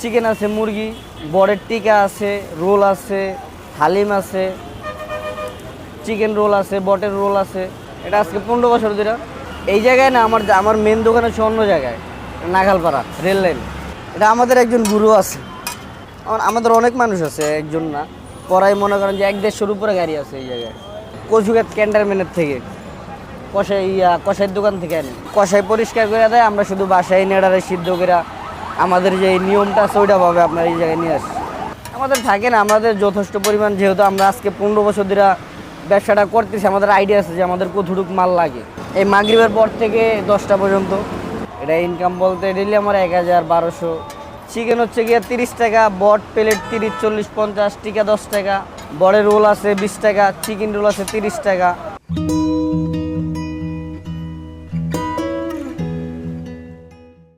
Chicken আছে, মুরগি, বরের টিকা আছে, রোল আছে, হালিম আছে চিকেন রোল আছে, বটের রোল আছে। এটা আজকে পনেরো বছর ধরে। এই জায়গায় না, আমার আমার মেন দোকান হচ্ছে অন্য জায়গায়, নাগালপাড়া রেল লাইন এটা আমাদের একজন গুরু আছে। আমাদের অনেক মানুষ আছে, একজন না। পড়াই মনে করেন যে এক দেড়শোর উপরে গাড়ি আছে এই জায়গায়। কচুঘাট ক্যান্টারমেন্টের থেকে। কষাই, ইয়া, কষাইয়ের দোকান থেকে আনি। কষাই পরিষ্কার করে দেয়, আমরা শুধু বাসায় নেড়ারে সিদ্ধ করে আমাদের যে নিয়মটা আছে, ওইটা ভাবে আপনার এই জায়গায় নিয়ে আসি আমাদের থাকে না, আমাদের যথেষ্ট পরিমাণ যেহেতু আমরা আজকে পনেরো বছর ধরে ব্যবসাটা করতেছি, আমাদের আইডিয়া আছে যে আমাদের কতটুক মাল লাগে। এই মাগরিবের পর থেকে দশটা পর্যন্ত। এটা ইনকাম বলতে ডেলি আমার এক হাজার বারোশো। চিকেন হচ্ছে গিয়ে তিরিশ টাকা, বট প্লেট তিরিশ, চল্লিশ, পঞ্চাশ, টিকা দশ টাকা। বড়ের রোল আছে বিশ টাকা চিকেন রোল আছে তিরিশ টাকা।